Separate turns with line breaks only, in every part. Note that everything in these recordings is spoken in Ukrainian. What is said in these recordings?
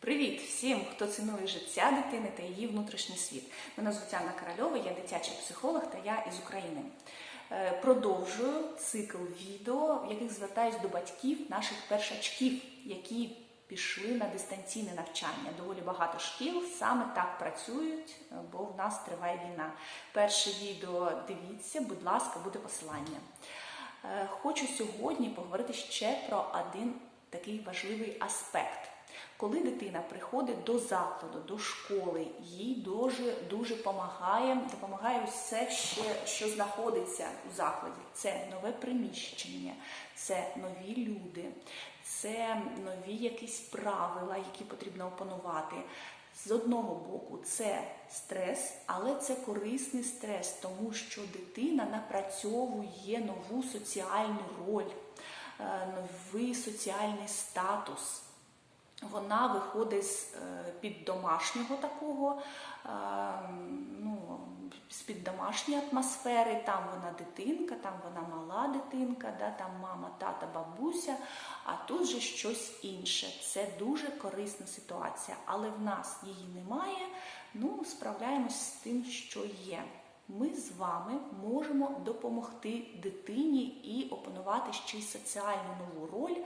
Привіт всім, хто цінує життя дитини та її внутрішній світ. Мене звуть Анна Корольова, я дитячий психолог та я із України. Е, Продовжую цикл відео, в яких звертаюсь до батьків наших першачків, які пішли на дистанційне навчання. Доволі багато шкіл саме так працюють, бо в нас триває війна. Перше відео дивіться, будь ласка, буде посилання. Е, Хочу сьогодні поговорити ще про один такий важливий аспект. Коли дитина приходить до закладу, до школи, їй дуже дуже допомагає, допомагає все, ще, що знаходиться у закладі. Це нове приміщення, це нові люди, це нові якісь правила, які потрібно опанувати. З одного боку, це стрес, але це корисний стрес, тому що дитина напрацьовує нову соціальну роль, е, новий соціальний статус. Вона виходить з е, під домашнього такого, е, ну, з під домашньої атмосфери. Там вона дитинка, там вона мала дитинка, да, там мама, тата, бабуся, а тут же щось інше. Це дуже корисна ситуація, але в нас її немає. Ну, справляємось з тим, що є. Ми з вами можемо допомогти дитині і опанувати ще й соціальну нову роль.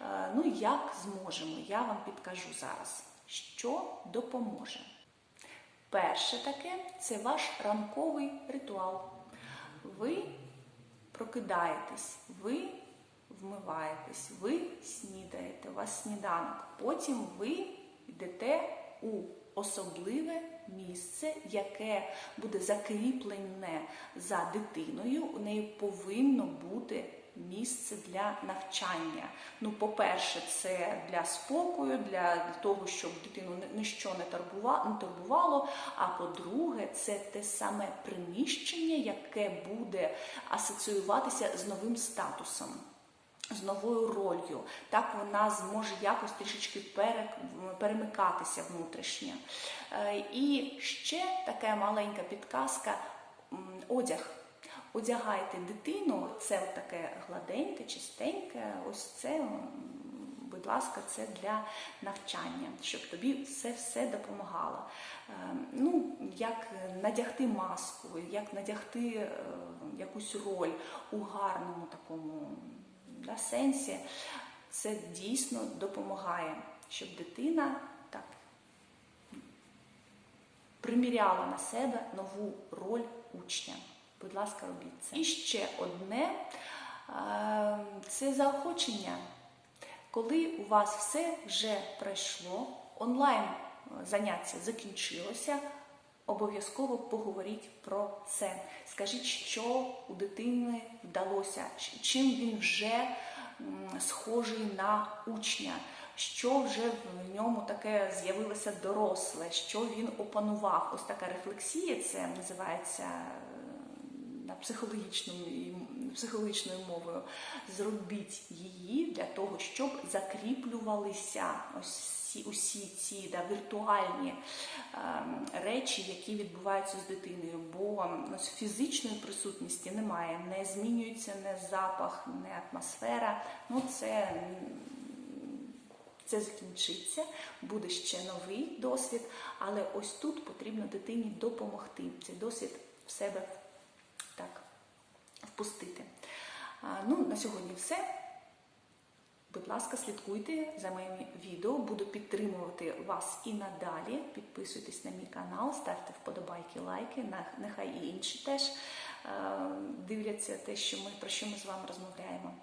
Е, Ну, як зможемо, я вам підкажу зараз, що допоможе. Перше таке це ваш ранковий ритуал. Ви прокидаєтесь, ви вмиваєтесь, ви снідаєте, у вас сніданок. Потім ви йдете у особливе місце, яке буде закріплене за дитиною. У неї повинно бути місце для навчання. Ну, по-перше, це для спокою, для того, щоб дитину ніщо не турбува- не турбувало. А по-друге, це те саме приміщення, яке буде асоціюватися з новим статусом. З новою ролью, так вона зможе якось трішечки пере- перемикатися внутрішньо. Е, І ще така маленька підказка: одяг. Одягайте дитину, це таке гладеньке, чистеньке. Ось це, будь ласка, це для навчання, щоб тобі все все допомагало. Е, Ну, як надягти маску, як надягти е, якусь роль у гарному такому сенсі, це дійсно допомагає, щоб дитина так приміряла на себе нову роль учня. Будь ласка, робіть це. І ще одне е, це заохочення. Коли у вас все вже пройшло, онлайн заняття закінчилося, обов'язково поговоріть про це. Скажіть, що у дитини вдалося, чим він вже схожий на учня, що вже в ньому таке з'явилося доросле, що він опанував. Ось така рефлексія, це називається на психологічною мовою. Зробіть її для того, щоб закріплювалися ось ці, усі ці да, віртуальні ем, речі, які відбуваються з дитиною. Бо ем, ось фізичної присутності немає, не змінюється не запах, не атмосфера. Ну, це це закінчиться, буде ще новий досвід, але ось тут потрібно дитині допомогти цей досвід в себе так впустити. А, Ну, на сьогодні все. Будь ласка, слідкуйте за моїми відео, буду підтримувати вас і надалі. Підписуйтесь на мій канал, ставте вподобайки, лайки. Нехай і інші теж е, дивляться те, що ми, про що ми з вами розмовляємо.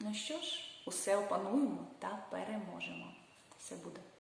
Ну що ж, усе опануємо та переможемо. Все буде.